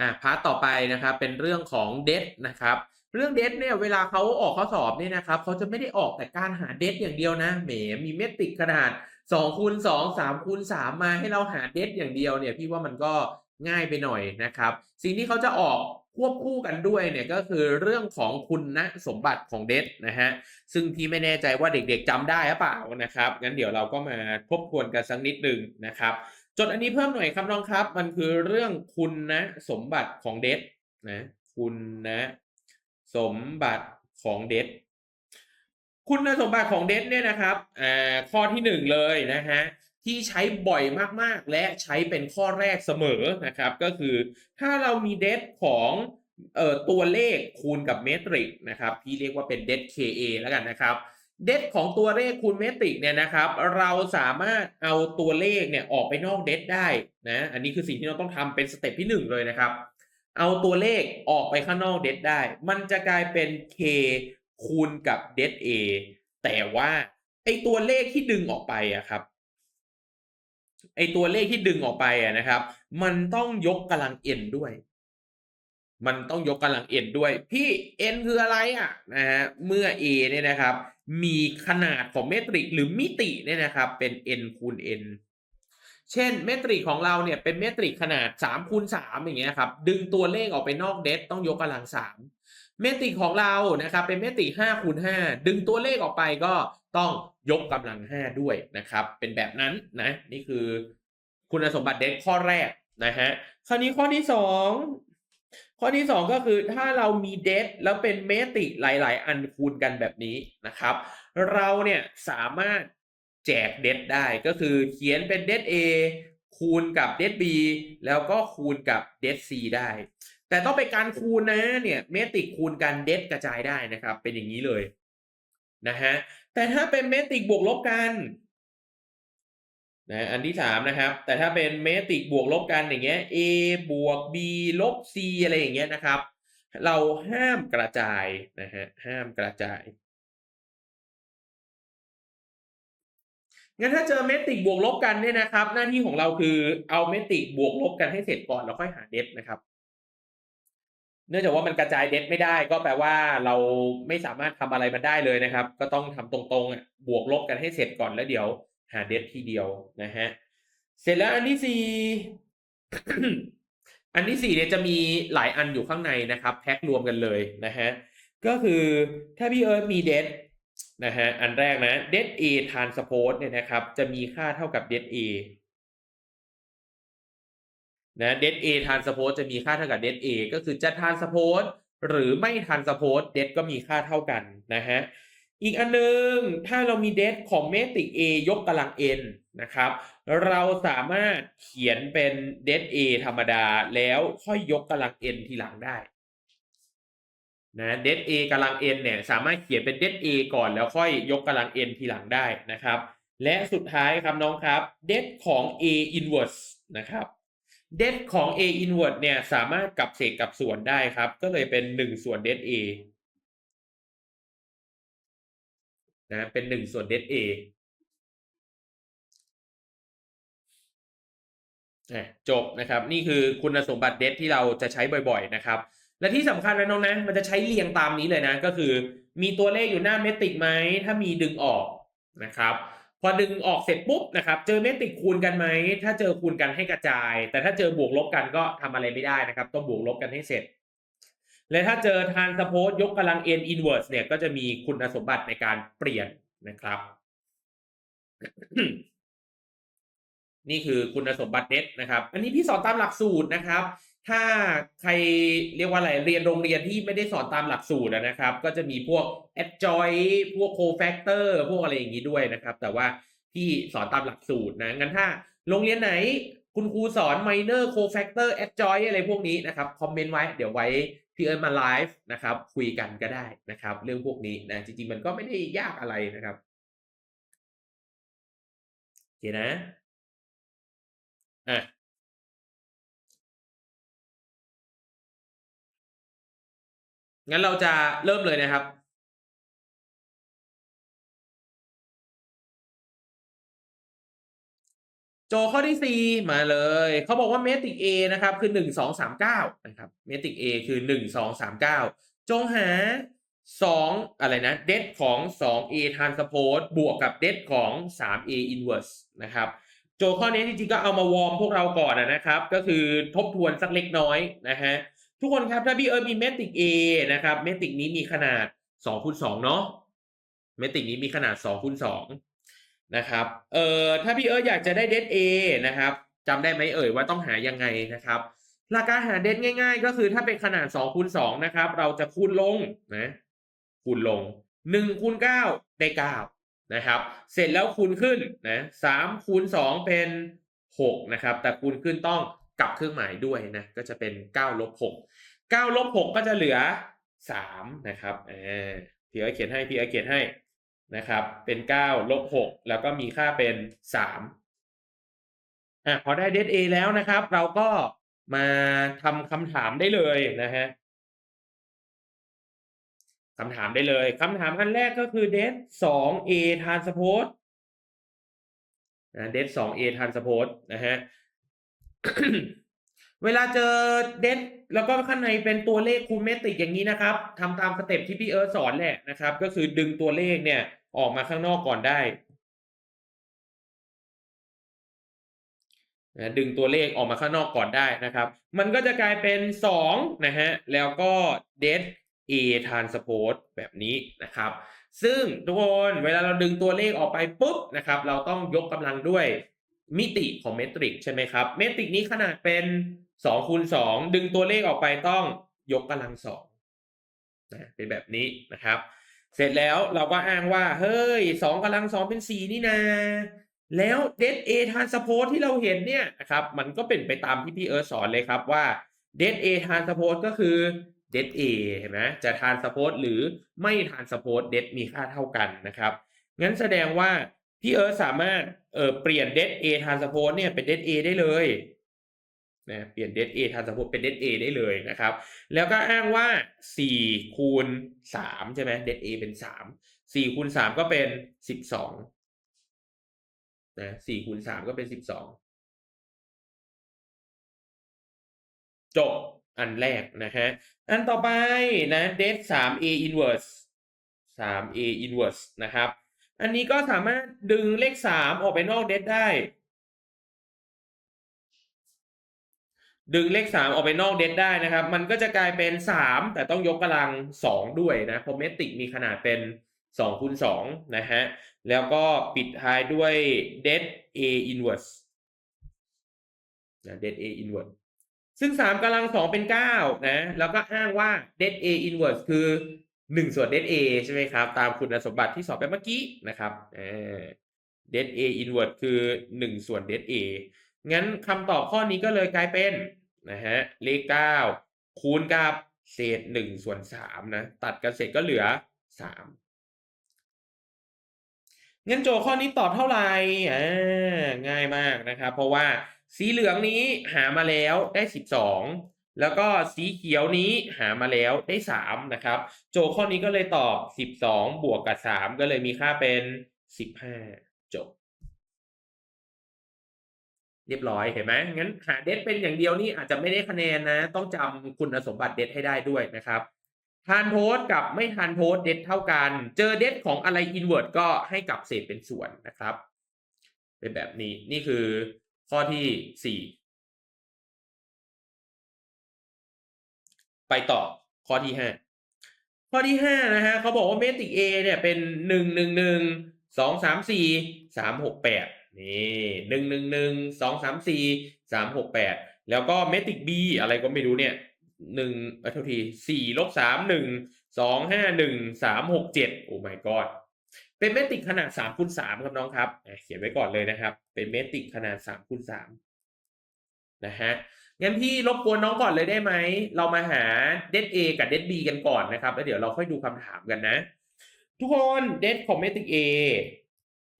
อะพาร์ทต่อไปนะครับเป็นเรื่องของเดทนะครับเรื่องเดทเนี่ยเวลาเขาออกข้อสอบเนี่ยนะครับเขาจะไม่ได้ออกแต่การหาเดทอย่างเดียวนะแหมมีเมตริกขนาด2คูณ2 3คูณ3มาให้เราหาเดทอย่างเดียวเนี่ยพี่ว่ามันก็ง่ายไปหน่อยนะครับ สิ่งที่เขาจะออกควบคู่กันด้วยเนี่ยก็คือเรื่องของคุณนะสมบัติของเดทนะฮะซึ่งพี่ไม่แน่ใจว่าเด็กๆจำได้หรือเปล่านะครับงั้นเดี๋ยวเราก็มาทบทวนกันสักนิดหนึ่งนะครับ จดอันนี้เพิ่มหน่อยครับน้องครับ มันคือเรื่องคุณนะสมบัติของเดทนะคุณนะสมบัติของเดทคุณสมบัติของเดทเนี่ยนะครับอ่าข้อที่หนึ่งเลยนะฮะที่ใช้บ่อยมากๆ และใช้เป็นข้อแรกเสมอนะครับ ก็คือถ้าเรามีเดทของเอ่อตัวเลขคูณกับเมตริกนะครับ พี่เรียกว่าเป็นเดท KA แล้วกันนะครับ เดทของตัวเลขคูณเมตริกเนี่ยนะครับ เราสามารถเอาตัวเลขเนี่ยออกไปนอกเดทได้นะอันนี้คือสิ่งที่เราต้องทำเป็นสเต็ปที่หนึ่งเลยนะครับ เอาตัวเลขออกไปข้างนอกเดทได้ มันจะกลายเป็น k คูณกับเดท a แต่ว่าไอตัวเลขที่ดึงออกไปอะครับไอตัวเลขที่ดึงออกไปอะนะครับ มันต้องยกกำลัง n ด้วยมันต้องยกกำลัง n ด้วย พี่ n คืออะไรอะนะฮะเมื่อ a เนี่ยนะครับ มีขนาดของเมตริกหรือมิติเนี่ยนะครับเป็น n คูณ n เช่นเมตริกของเราเนี่ยเป็นเมตริกขนาด3คูณ3อย่างเงี้ยครับดึงตัวเลขออกไปนอกเดทต้องยกกำลัง3เมตริกของเรานะครับเป็นเมตริก5คูณ5ดึงตัวเลขออกไปก็ต้องยกกำลัง 5 ด้วยนะครับ เป็นแบบนั้นนะนี่คือคุณสมบัติเดทข้อแรกนะฮะคราวนี้ข้อที่ 2 ข้อที่ 2 ก็คือถ้าเรามีเดทแล้วเป็นเมติกหลาย ๆ อันคูณกันแบบนี้นะครับ เราเนี่ยสามารถแจกเดทได้ก็คือเขียนเป็นเดท A คูณกับเดท B แล้วก็คูณกับเดท C ได้ แต่ต้องเป็นการคูณนะเนี่ยเมติกคูณกันเดทกระจายได้นะครับ เป็นอย่างนี้เลยนะฮะแต่ถ้าเป็นเมติกบวกลบกัน นะอันที่สามนะครับ แต่ถ้าเป็นเมตริกบวกลบกันอย่างเงี้ย a บวก b ลบ c อะไรอย่างเงี้ยนะครับ เราห้ามกระจายนะฮะห้ามกระจายงั้นถ้าเจอเมตริกบวกลบกันเนี่ยนะครับ หน้าที่ของเราคือเอาเมตริกบวกลบกันให้เสร็จก่อนแล้วค่อยหาเดฟนะครับ เนื่องจากว่ามันกระจายเดฟไม่ได้ ก็แปลว่าเราไม่สามารถทำอะไรมันได้เลยนะครับ ก็ต้องทำตรงๆอะบวกลบกันให้เสร็จก่อนแล้วเดี๋ยว หาเดฟทีเดียวนะฮะ เสร็จแล้วอันที่สี่อันที่สี่เนี่ยจะมีหลายอันอยู่ข้างในนะครับ แพ็ครวมกันเลยนะฮะ ก็คือถ้าพี่เอิร์ธมีเดฟนะฮะ อันแรกนะ det a transpose เนี่ยนะครับ จะมีค่าเท่ากับ det a นะ det a transpose จะมีค่าเท่ากับ det a ก็คือจะ transpose หรือไม่ transpose det ก็มีค่าเท่ากันนะฮะ อีกอันนึง ถ้าเรามี det ของเมตริก a ยกกำลัง n นะครับ เราสามารถเขียนเป็น det a ธรรมดาแล้วค่อยยกกำลัง n ทีหลังได้นะเด a กำลัง n เนี่ยสามารถเขียนเป็นเด a ก่อนแล้วค่อยยกกำลัง n ทีหลังได้นะครับ และสุดท้ายครับน้องครับเดของ a inverse นะครับเดของ a inverse เนี่ยสามารถกลับเศษกลับส่วนได้ครับ ก็เลยเป็น 1 ส่วนเด a นะเป็น1ส่วนเด a จบนะครับ นี่คือคุณสมบัติเดทที่เราจะใช้บ่อยๆนะครับ และที่สำคัญนะน้องนะ มันจะใช้เรียงตามนี้เลยนะ ก็คือมีตัวเลขอยู่หน้าเมตริกไหม ถ้ามีดึงออกนะครับ พอดึงออกเสร็จปุ๊บนะครับ เจอเมตริกคูณกันไหม ถ้าเจอคูณกันให้กระจาย แต่ถ้าเจอบวกลบกันก็ทำอะไรไม่ได้นะครับ ต้องบวกลบกันให้เสร็จ และถ้าเจอทานสโพสยกกำลัง n inverse เนี่ยก็จะมีคุณสมบัติในการเปลี่ยนนะครับ นี่คือคุณสมบัติเน็ตนะครับ อันนี้พี่สอนตามหลักสูตรนะครับ ถ้าใครเรียกว่าอะไรเรียนโรงเรียนที่ไม่ได้สอนตามหลักสูตรนะครับ ก็จะมีพวก adjoint พวก cofactor พวกอะไรอย่างนี้ด้วยนะครับ แต่ว่าพี่สอนตามหลักสูตรนะงั้นถ้าโรงเรียนไหนคุณครูสอน minor cofactor adjoint อะไรพวกนี้นะครับ คอมเมนต์ไว้ เดี๋ยวไว้ พี่เอิญมาไลฟ์นะครับคุยกันก็ได้นะครับ เรื่องพวกนี้นะจริง ๆ มันก็ไม่ได้ยากอะไรนะครับโอเคนะอะงั้นเราจะเริ่มเลยนะครับ โจข้อที่สี่มาเลย เขาบอกว่าเมตริก A นะครับ คือหนึ่งสองสามเก้านะครับเมตริก A คือหนึ่งสองสามเก้าจงหาสองอะไรนะ เดฟของสอง A transpose บวกกับเดฟของสาม A inverse นะครับ โจข้อนี้จริงๆก็เอามาวอร์มพวกเราก่อนนะครับ ก็คือทบทวนสักเล็กน้อยนะฮะ ทุกคนครับ ถ้าพี่เอิร์มีเมตริก A นะครับ เมตริกนี้มีขนาด2คูณ2เนาะ เมตริกนี้มีขนาด2คูณ2 นะครับเอ่อถ้าพี่เอิร์ธอยากจะได้เดท A นะครับจำได้ไหมเอ่ยว่าต้องหายังไงนะครับหลักการหาเดทง่าย ๆ ก็คือถ้าเป็นขนาด2คูณ2นะครับ เราจะคูณลงนะคูณลง1คูณ9ได้9นะครับ เสร็จแล้วคูณขึ้นนะ3คูณ2เป็น6นะครับ แต่คูณขึ้นต้องกลับเครื่องหมายด้วยนะก็จะเป็น9ลบ6 9ลบ6ก็จะเหลือ3นะครับเออพี่เอ๋เขียนให้พี่เอ๋เขียนให้ นะครับ เป็น9ลบ6แล้วก็มีค่าเป็น3อะพอได้เดท A แล้วนะครับ เราก็มาทำคำถามได้เลยนะฮะคำถามได้เลยคำถามอันแรกก็คือเดทสอง A transpose นะเดทสอง A transpose นะฮะ เวลาเจอเดทแล้วก็ข้างในเป็นตัวเลขคูณเมตริกอย่างนี้นะครับทำตามสเต็ปที่พี่เอิร์ธสอนแหละนะครับ ก็คือดึงตัวเลขเนี่ยออกมาข้างนอกก่อนได้นะดึงตัวเลขออกมาข้างนอกก่อนได้นะครับ มันก็จะกลายเป็น2นะฮะ แล้วก็เดท A transpose แบบนี้นะครับ ซึ่งทุกคนเวลาเราดึงตัวเลขออกไปปุ๊บนะครับ เราต้องยกกำลังด้วยมิติของเมตริกใช่ไหมครับ เมตริกนี้ขนาดเป็น 2คูณ2ดึงตัวเลขออกไปต้องยกกำลัง2นะเป็นแบบนี้นะครับ เสร็จแล้วเราก็อ้างว่า เฮ้ย2กำลัง2เป็น4นี่นาแล้วเดท A transpose ที่เราเห็นเนี่ยนะครับมันก็เป็นไปตามที่พี่เอิร์ธสอนเลยครับว่าเดท A transpose ก็คือเดท A เห็นไหมจะ transpose หรือไม่ transpose เดทมีค่าเท่ากันนะครับ งั้นแสดงว่าพี่เอิร์ธสามารถเอ่อเปลี่ยนเดท A transpose เนี่ยเป็นเดท A ได้เลย นะเปลี่ยนเดท A transpose เป็นเดท A ได้เลยนะครับ แล้วก็อ้างว่า 4 คูณ 3 ใช่ไหมเดท A เป็น 3 4คูณ 3 ก็เป็น 12นะ4คูณ 3 ก็เป็น 12 จบอันแรกนะฮะ อันต่อไปนะเดท 3A inverse 3A inverse นะครับ อันนี้ก็สามารถดึงเลข 3 ออกไปนอกเดทได้ ดึงเลข 3 ออกไปนอกเดทได้นะครับ มันก็จะกลายเป็น 3 แต่ต้องยกกำลัง 2 ด้วยนะเพราะเมตริกมีขนาดเป็น2คูณ2นะฮะ แล้วก็ปิดท้ายด้วยเดท A inverse นะเดท A inverse ซึ่ง 3กำลัง 2 เป็น 9 นะ แล้วก็อ้างว่าเดท A inverse คือ 1 ส่วนเดท A ใช่ไหมครับ ตามคุณสมบัติที่สอบไปเมื่อกี้นะครับเดท A inverse คือ 1 ส่วนเดท A งั้นคำตอบข้อนี้ก็เลยกลายเป็นนะฮะเลข 9 คูณกับเศษ1ส่วน3นะตัดกันเสร็จก็เหลือ 3 งั้นโจข้อนี้ตอบเท่าไหร่อ่าง่ายมากนะครับ เพราะว่าสีเหลืองนี้หามาแล้วได้ 12 แล้วก็สีเขียวนี้หามาแล้วได้ 3 นะครับ โจข้อนี้ก็เลยตอบ 12 บวกกับ 3 ก็เลยมีค่าเป็น 15 จบ เรียบร้อยเห็นไหมงั้นหาเดทเป็นอย่างเดียวนี่อาจจะไม่ได้คะแนนนะ ต้องจำคุณสมบัติเดทให้ได้ด้วยนะครับทานโพสกับไม่ทานโพสเดทเท่ากัน เจอเดทของอะไรอินเวอร์ตก็ให้กลับเศษเป็นส่วนนะครับ เป็นแบบนี้นี่คือข้อที่สี่ไปต่อข้อที่ห้าข้อที่ห้านะฮะเขาบอกว่าเมตริก A เนี่ยเป็นหนึ่งหนึ่งหนึ่งสองสามสี่สามหกแปด นี่หนึ่งหนึ่งหนึ่งสองสามสี่สามหกแปดแล้วก็เมติก B อะไรก็ไม่รู้เนี่ยหนึ่งเออเท่าทีสี่ลบสามหนึ่งสองห้าหนึ่งสามหกเจ็ดโอ้ my god เป็นเมติกขนาดสามคูณสามครับน้องครับ เขียนไว้ก่อนเลยนะครับ เป็นเมติกขนาดสามคูณสามนะฮะงั้นพี่รบกวนน้องก่อนเลยได้ไหม เรามาหาเดท A กับเดท B กันก่อนนะครับ แล้วเดี๋ยวเราค่อยดูคำถามกันนะ ทุกคนเดทของเมติก A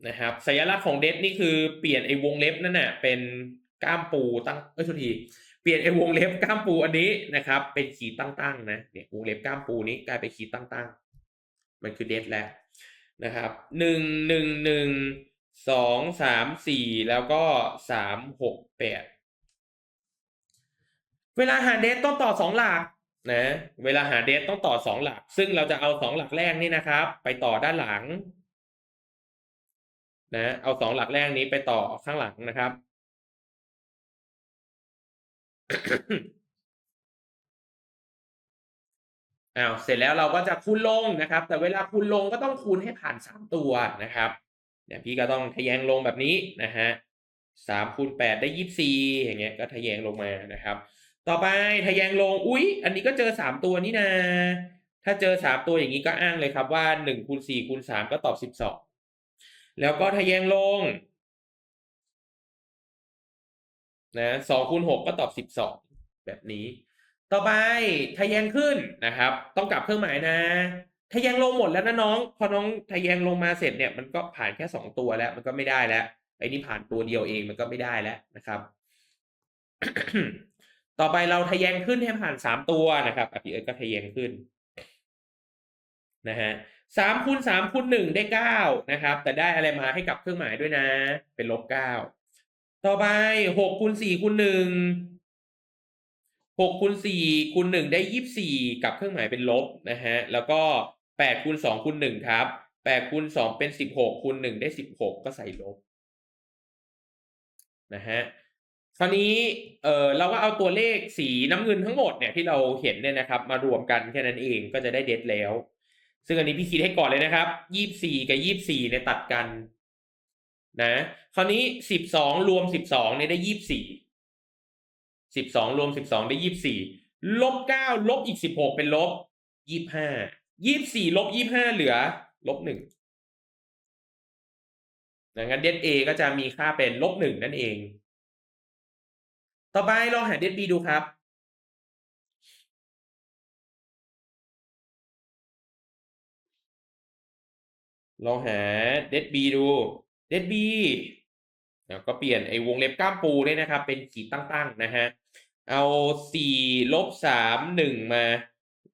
นะครับสัญลักษณ์ของเดทนี่คือเปลี่ยนไอ้วงเล็บนั่นน่ะเป็นก้ามปูตั้งเอ้ยทษทีเปลี่ยนไอ้วงเล็บก้ามปูอันนี้นะครับ เป็นขีดตั้งๆนะเนี่ยวงเล็บก้ามปูนี้กลายเป็นขีดตั้งๆ มันคือเดทแล้วนะครับหนึ่งหนึ่งหนึ่งสองสามสี่แล้วก็สามหกแปดเวลาหาเดทต้องต่อสองหลักนะเวลาหาเดทต้องต่อสองหลัก ซึ่งเราจะเอาสองหลักแรกนี่นะครับ ไปต่อด้านหลัง นะเอาสองหลักแรกนี้ไปต่อข้างหลังนะครับ อ้าวเสร็จแล้วเราก็จะคูณลงนะครับ แต่เวลาคูณลงก็ต้องคูณให้ผ่านสามตัวนะครับเนี่ยพี่ก็ต้องทะแยงลงแบบนี้นะฮะสามคูณแปดได้ยี่สิบสี่อย่างเงี้ยก็ทะแยงลงมานะครับ ต่อไปทะแยงลงอุ๊ย อันนี้ก็เจอสามตัวนี่นาถ้าเจอสามตัวอย่างนี้ก็อ้างเลยครับว่าหนึ่งคูณสี่คูณสามก็ตอบสิบสอง แล้วก็ทะแยงลงนะสองคูณหกก็ตอบสิบสองแบบนี้ ต่อไปทะแยงขึ้นนะครับ ต้องกลับเครื่องหมายนะทะแยงลงหมดแล้วนะน้อง พอน้องทะแยงลงมาเสร็จเนี่ยมันก็ผ่านแค่สองตัวแล้ว มันก็ไม่ได้แล้วไอ้นี่ผ่านตัวเดียวเองมันก็ไม่ได้แล้วนะครับ ต่อไปเราทะแยงขึ้นให้ผ่านสามตัวนะครับอะเอิร์ก็ทะแยงขึ้นนะฮะ สามคูณสามคูณหนึ่งได้เก้านะครับ แต่ได้อะไรมาให้กับเครื่องหมายด้วยนะ เป็นลบเก้าต่อไปหกคูณสี่คูณหนึ่งหกคูณสี่คูณหนึ่งได้ยี่สิบสี่กับเครื่องหมายเป็นลบนะฮะแล้วก็แปดคูณสองคูณหนึ่งครับแปดคูณสองเป็นสิบหกคูณหนึ่งได้สิบหกก็ใส่ลบนะฮะคราวนี้เออเราก็เอาตัวเลขสีน้ำเงินทั้งหมดเนี่ยที่เราเห็นเนี่ยนะครับ มารวมกันแค่นั้นเองก็จะได้เดทแล้ว ซึ่งอันนี้พี่คิดให้ก่อนเลยนะครับยี่สี่กับยี่สี่เนี่ยตัดกันนะคราวนี้สิบสองรวมสิบสองเนี่ยได้ยี่สี่สิบสองรวมสิบสองได้ยี่สี่ลบเก้าลบอีกสิบหกเป็นลบยี่ห้ายี่สี่ลบยี่ห้าเหลือลบหนึ่งนะงั้นเดทเอก็จะมีค่าเป็นลบหนึ่งนั่นเอง ต่อไปลองหาเดทบีดูครับ ลองหาเดทบีดูเดทบีแล้วก็เปลี่ยนไอ้วงเล็บกล้ามปูเนี่ยนะครับ เป็นขีดตั้งๆนะฮะ เอาสี่ลบสามหนึ่งมา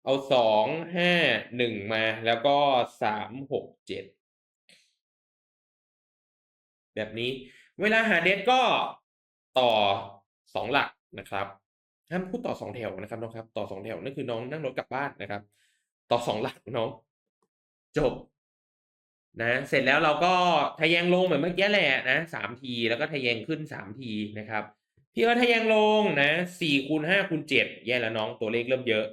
เอาสองห้าหนึ่งมา แล้วก็สามหกเจ็ดแบบนี้ เวลาหาเดทก็ต่อสองหลักนะครับห้ามพูดต่อสองแถวนะครับน้องครับ ต่อสองแถวนั่นคือน้องนั่งรถกลับบ้านนะครับ ต่อสองหลักน้องจบ นะเสร็จแล้วเราก็ทะแยงลงเหมือนเมื่อกี้แหละนะสามทีแล้วก็ทะแยงขึ้นสามทีนะครับพี่ก็ทะแยงลงนะสี่คูณห้าคูณเจ็ดแย่แล้วน้องตัวเลขเริ่มเยอะ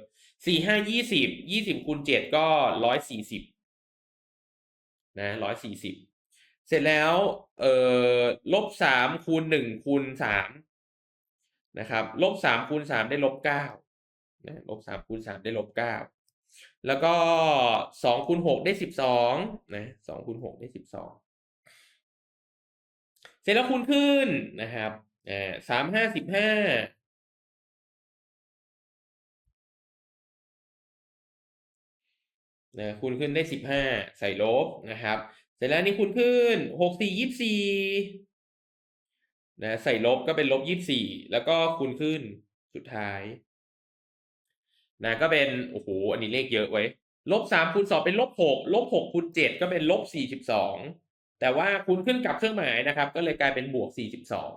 สี่ห้ายี่สิบยี่สิบคูณเจ็ดก็ร้อยสี่สิบนะร้อยสี่สิบเสร็จแล้วเอ่อลบสามคูณหนึ่งคูณสามนะครับลบสามคูณสามได้ลบเก้านะลบสามคูณสามได้ลบเก้า แล้วก็สองคูณหกได้สิบสองนะสองคูณหกได้สิบสองเสร็จแล้วคูณขึ้นนะครับอ่าสามห้าสิบห้านะคูณขึ้นได้สิบห้าใส่ลบนะครับ เสร็จแล้วนี่คูณขึ้นหกสี่ยี่สี่นะใส่ลบก็เป็นลบยี่สี่แล้วก็คูณขึ้นสุดท้าย นะก็เป็นโอ้โหอันนี้เลขเยอะไว้ลบสามคูณสองเป็นลบหกลบหกคูณเจ็ดก็เป็นลบสี่สิบสองแต่ว่าคูณขึ้นกับเครื่องหมายนะครับ ก็เลยกลายเป็นบวกสี่สิบสอง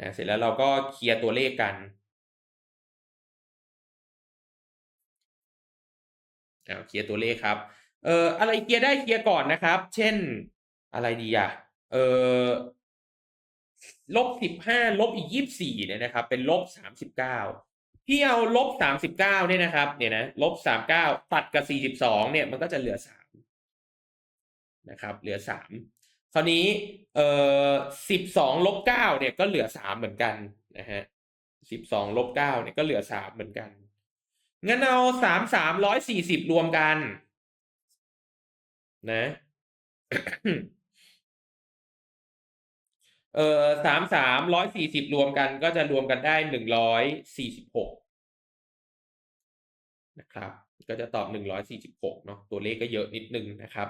นะเสร็จแล้วเราก็เคลียร์ตัวเลขกันเอาเคลียร์ตัวเลขครับ เอ่ออะไรเคลียร์ได้เคลียร์ก่อนนะครับ เช่นอะไรดีอะเอ่อลบสิบห้าลบอีกยี่สิบสี่เนี่ยนะครับ เป็นลบสามสิบเก้า พี่เอาลบสามสิบเก้าเนี่ยนะครับ เนี่ยนะลบสามเก้าตัดกับสี่สิบสองเนี่ยมันก็จะเหลือสามนะครับ เหลือสามคราวนี้เอ่อสิบสองลบเก้าเนี่ยก็เหลือสามเหมือนกันนะฮะสิบสองลบเก้าเนี่ยก็เหลือสามเหมือนกันงั้นเอาสามสามร้อยสี่สิบรวมกัน นะเอ่อสามสามร้อยสี่สิบรวมกันก็จะรวมกันได้หนึ่งร้อยสี่สิบหก นะครับ ก็จะตอบหนึ่งร้อยสี่สิบหกเนาะตัวเลขก็เยอะนิดนึงนะครับ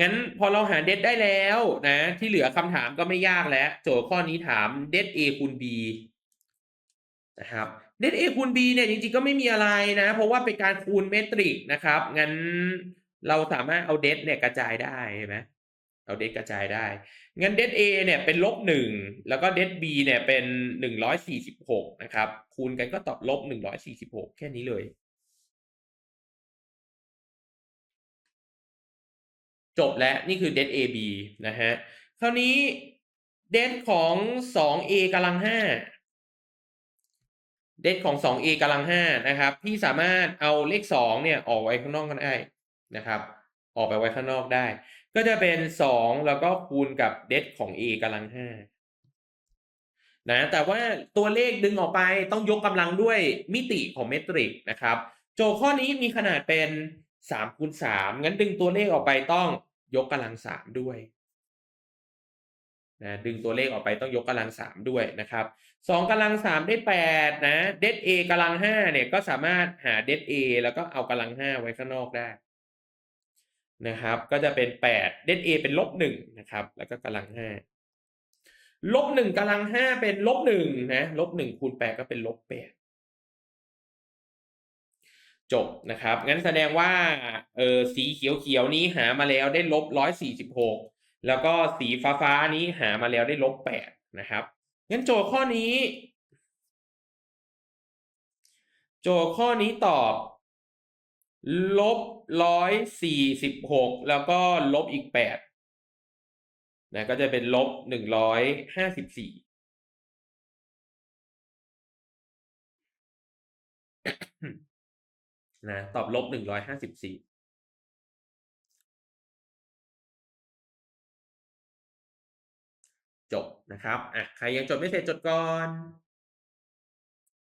งั้นพอเราหาเดทได้แล้วนะ ที่เหลือคำถามก็ไม่ยากแล้ว โจทย์ข้อนี้ถามเดท A คูณ B นะครับเดท A คูณ B เนี่ยจริงๆก็ไม่มีอะไรนะ เพราะว่าเป็นการคูณเมตริกนะครับ งั้นเราสามารถเอาเดเนี่ยกระจายได้เห็นไหม เอาเดกระจายได้งั้นเด A เเนี่ยเป็นลบหนึ่งแล้วก็เด B เนี่ยเป็นหนึ่งร้อยสี่สิบหกนะครับ คูณกันก็ตอบลบหนึ่งร้อยสี่สิบหกแค่นี้เลย จบแล้วนี่คือเด AB นะฮะคราวนี้เดของสอง A กำลังห้าเดของสอง A กำลังห้านะครับ พี่สามารถเอาเลขสองเนี่ยออกไว้ข้างนอกก็ได้นะครับ ออกไปไว้ข้างนอกได้ ก็จะเป็นสองแล้วก็คูณกับเดของ A กำลังห้านะแต่ว่าตัวเลขดึงออกไปต้องยกกำลังด้วยมิติของเมตริกนะครับ โจข้อนี้มีขนาดเป็นสามคูณสามงั้นดึงตัวเลขออกไปต้องยกกำลังสามด้วยนะดึงตัวเลขออกไปต้องยกกำลังสามด้วยนะครับสองกำลังสามได้แปดนะเดเอกำลังห้าเนี่ยก็สามารถหาเดเอแล้วก็เอากำลังห้าไว้ข้างนอกได้ นะครับ ก็จะเป็นแปดเดเอเป็นลบหนึ่งนะครับ แล้วก็กำลังห้าลบหนึ่งกำลังห้าเป็นลบหนึ่งนะลบหนึ่งคูณแปดก็เป็นลบแปดจบนะครับ งั้นแสดงว่าเออสีเขียวๆนี้หามาแล้วได้ลบร้อยสี่สิบหกแล้วก็สีฟ้าๆนี้หามาแล้วได้ลบแปดนะครับ งั้นโจทย์ข้อนี้ โจทย์ข้อนี้ตอบ ลบร้อยสี่สิบหกแล้วก็ลบอีกแปดนะก็จะเป็นลบหนึ่งร้อยห้าสิบสี่นะตอบลบหนึ่งร้อยห้าสิบสี่จบนะครับอะใครยังจดไม่เสร็จจดก่อน